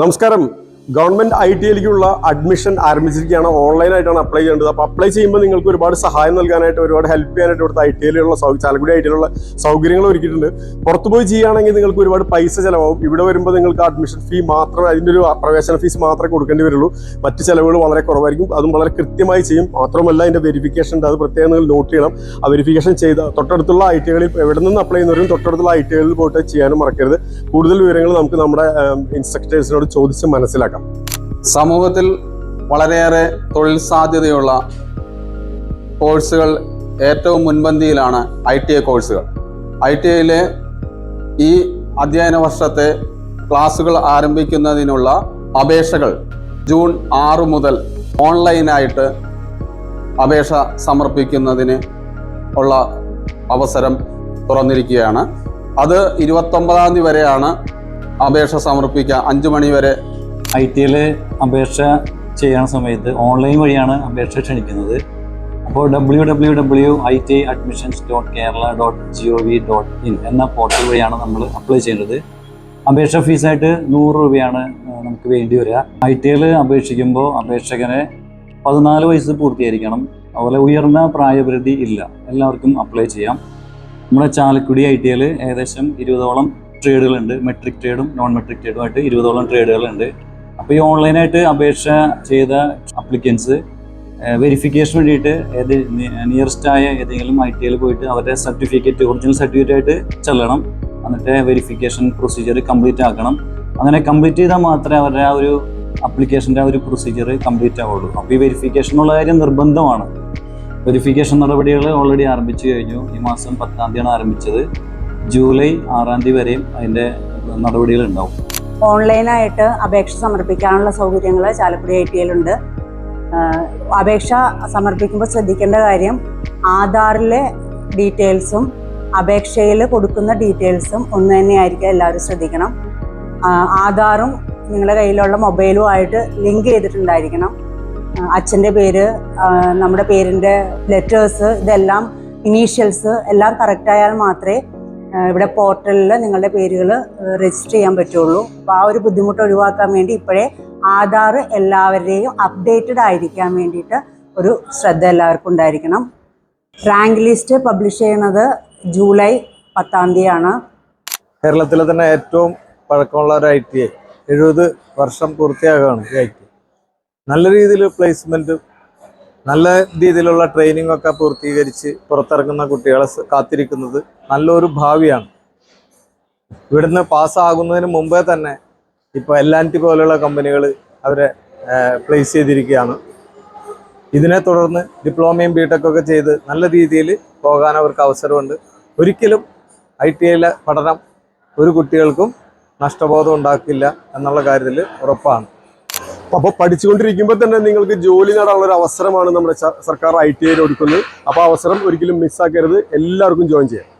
നമസ്കാരം. Government I T ഐയിലേക്കുള്ള admission ആരംഭിച്ചിരിക്കുകയാണ് ഓൺലൈനായിട്ടാണ് അപ്ലൈ ചെയ്യേണ്ടത്. അപ്പോൾ അപ്ലൈ ചെയ്യുമ്പോൾ നിങ്ങൾക്ക് ഒരുപാട് സഹായം നൽകാനായിട്ട് ഒരുപാട് ഹെൽപ്പ് ചെയ്യാനായിട്ട് ഇവിടുത്തെ ഐ ടി ഐയിലുള്ള ചാലക്കുടി ഐ ടി ഐയിലുള്ള സൗകര്യങ്ങൾ ഒരുക്കിയിട്ടുണ്ട്. പുറത്തു പോയി ചെയ്യുകയാണെങ്കിൽ നിങ്ങൾക്ക് ഒരുപാട് പൈസ ചിലവാകും. ഇവിടെ വരുമ്പോൾ നിങ്ങൾക്ക് അഡ്മിഷൻ ഫീ മാത്രമേ അതിന്റെ ഒരു പ്രവേശന ഫീസ് മാത്രമേ കൊടുക്കേണ്ടി വരുള്ളൂ. മറ്റ് ചിലവുകൾ വളരെ കുറവായിരിക്കും. അതും വളരെ കൃത്യമായി ചെയ്യും. മാത്രമല്ല അതിന്റെ വെരിഫിക്കേഷൻ ഉണ്ട്. അത് പ്രത്യേകം നിങ്ങൾ നോട്ട് ചെയ്യണം. ആ വെരിഫിക്കേഷൻ ചെയ്ത തൊട്ടടുത്തുള്ള ഐ ടി ഐകളിൽ എവിടെ നിന്ന് അപ്ലൈ ചെയ്യുന്നവരും തൊട്ടടുത്തുള്ള ഐ ടി ഐകളിൽ പോയിട്ട് ചെയ്യാനും മറക്കരുത്. കൂടുതൽ വിവരങ്ങൾ നമുക്ക് നമ്മുടെ ഇൻസ്ട്രക്ടേഴ്സിനോട് ചോദിച്ച് മനസ്സിലാക്കാം. സമൂഹത്തിൽ വളരെയേറെ തൊഴിൽ സാധ്യതയുള്ള കോഴ്സുകൾ ഏറ്റവും മുൻപന്തിയിലാണ് ഐ ടി ഐ കോഴ്സുകൾ. ഐ ടി ഐയിലെ ഈ അധ്യയന വർഷത്തെ ക്ലാസുകൾ ആരംഭിക്കുന്നതിനുള്ള അപേക്ഷകൾ ജൂൺ ആറ് മുതൽ ഓൺലൈനായിട്ട് അപേക്ഷ സമർപ്പിക്കുന്നതിന് ഉള്ള അവസരം തുറന്നിരിക്കുകയാണ്. അത് ഇരുപത്തൊമ്പതാം തീയതി വരെയാണ് അപേക്ഷ സമർപ്പിക്കുക. അഞ്ച് മണി വരെ ഐ ടി അപേക്ഷ ചെയ്യുന്ന സമയത്ത് ഓൺലൈൻ വഴിയാണ് അപേക്ഷ ക്ഷണിക്കുന്നത്. അപ്പോൾ W W W I T I admissions dot Kerala dot G O V dot in എന്ന പോർട്ടൽ വഴിയാണ് നമ്മൾ അപ്ലൈ ചെയ്യേണ്ടത്. അപേക്ഷ ഫീസായിട്ട് നൂറ് രൂപയാണ് നമുക്ക് വേണ്ടി വരിക. ഐ ടി അപേക്ഷിക്കുമ്പോൾ അപേക്ഷകനെ പതിനാല് വയസ്സ് പൂർത്തീകരിക്കണം അതുപോലെ ഉയർന്ന പ്രായപരിധി ഇല്ല. എല്ലാവർക്കും അപ്ലൈ ചെയ്യാം. നമ്മുടെ ചാലക്കുടി ഐ ടി ഐയിൽ ഏകദേശം ഇരുപതോളം ട്രേഡുകളുണ്ട് മെട്രിക് ട്രേഡും നോൺ മെട്രിക് ട്രേഡുമായിട്ട് ഇരുപതോളം ട്രേഡുകളുണ്ട് അപ്പോൾ ഈ ഓൺലൈനായിട്ട് അപേക്ഷ ചെയ്ത അപ്ലിക്കൻസ് വെരിഫിക്കേഷൻ വേണ്ടിയിട്ട് ഏത് നിയറസ്റ്റ് ആയ ഏതെങ്കിലും ഐ ടി ഐയിൽ പോയിട്ട് അവരുടെ സർട്ടിഫിക്കറ്റ് ഒറിജിനൽ സർട്ടിഫിക്കറ്റ് ആയിട്ട് ചെല്ലണം. എന്നിട്ട് വെരിഫിക്കേഷൻ പ്രൊസീജിയർ കംപ്ലീറ്റ് ആക്കണം. അങ്ങനെ കംപ്ലീറ്റ് ചെയ്താൽ മാത്രമേ അവരുടെ ആ ഒരു അപ്ലിക്കേഷന്റെ ആ ഒരു പ്രൊസീജിയർ കംപ്ലീറ്റ് ആവുള്ളൂ. അപ്പോൾ ഈ വെരിഫിക്കേഷനുള്ള കാര്യം നിർബന്ധമാണ്. വെരിഫിക്കേഷൻ നടപടികൾ ഓൾറെഡി ആരംഭിച്ചു കഴിഞ്ഞു. ഈ മാസം പത്താം തീയതിയാണ് ആരംഭിച്ചത്. ജൂലൈ ആറാം തീയതി വരെയും അതിന്റെ നടപടികൾ ഉണ്ടാവും. ഓൺലൈനായിട്ട് അപേക്ഷ സമർപ്പിക്കാനുള്ള സൗകര്യങ്ങൾ ചാലക്കുടി ഐ ടി എല്ലുണ്ട് അപേക്ഷ സമർപ്പിക്കുമ്പോൾ ശ്രദ്ധിക്കേണ്ട കാര്യം ആധാറിലെ ഡീറ്റെയിൽസും അപേക്ഷയിൽ കൊടുക്കുന്ന ഡീറ്റെയിൽസും ഒന്ന് തന്നെയായിരിക്കും എല്ലാവരും ശ്രദ്ധിക്കണം. ആധാറും നിങ്ങളുടെ കയ്യിലുള്ള മൊബൈലും ആയിട്ട് ലിങ്ക് ചെയ്തിട്ടുണ്ടായിരിക്കണം. അച്ഛന്റെ പേര് നമ്മുടെ പേരിന്റെ ലെറ്റേഴ്സ് ഇതെല്ലാം ഇനീഷ്യൽസ് എല്ലാം കറക്റ്റ് ആയാൽ മാത്രമേ ഇവിടെ പോർട്ടലിൽ നിങ്ങളുടെ പേരുകൾ രജിസ്റ്റർ ചെയ്യാൻ പറ്റുള്ളൂ. അപ്പോൾ ആ ഒരു ബുദ്ധിമുട്ട് ഒഴിവാക്കാൻ വേണ്ടി ഇപ്പോഴേ ആധാർ എല്ലാവരുടെയും അപ്ഡേറ്റഡ് ആയിരിക്കാൻ വേണ്ടിയിട്ട് ഒരു ശ്രദ്ധ എല്ലാവർക്കും ഉണ്ടായിരിക്കണം. റാങ്ക് ലിസ്റ്റ് പബ്ലിഷ് ചെയ്യുന്നത് ജൂലൈ പത്താം തീയതിയാണ്. കേരളത്തിലെ തന്നെ ഏറ്റവും പഴക്കമുള്ള ഒരു ഐ ടി ഐ എഴുപത് വർഷം പൂർത്തിയാകുകയാണ് ഐ ടി നല്ല രീതിയിൽ പ്ലേസ്മെന്റ് നല്ല രീതിയിലുള്ള ട്രെയിനിങ് ഒക്കെ പൂർത്തീകരിച്ച് പുറത്തിറങ്ങുന്ന കുട്ടികളെ കാത്തിരിക്കുന്നത് നല്ലൊരു ഭാവിയാണ്. ഇവിടുന്ന് പാസ്സാകുന്നതിന് മുമ്പേ തന്നെ ഇപ്പോൾ ടി പോലെയുള്ള കമ്പനികൾ അവരെ പ്ലേസ് ചെയ്തിരിക്കുകയാണ്. ഇതിനെ തുടർന്ന് ഡിപ്ലോമയും ബിടെക് ഒക്കെ ചെയ്ത് നല്ല രീതിയിൽ പോകാൻ അവർക്ക് അവസരമുണ്ട്. ഒരിക്കലും ഐ ടി ഐയിലെ പഠനം ഒരു കുട്ടികൾക്കും നഷ്ടബോധം ഉണ്ടാക്കില്ല എന്നുള്ള കാര്യത്തിൽ ഉറപ്പാണ്. അപ്പോൾ പഠിച്ചുകൊണ്ടിരിക്കുമ്പോൾ തന്നെ നിങ്ങൾക്ക് ജോലി നേടാനുള്ള ഒരു അവസരമാണ് നമ്മുടെ സർക്കാർ ഐ ടി ഐയിൽ കൊടുക്കുന്നത് അപ്പോൾ അവസരം ഒരിക്കലും മിസ്സാക്കരുത് എല്ലാവർക്കും ജോയിൻ ചെയ്യാം.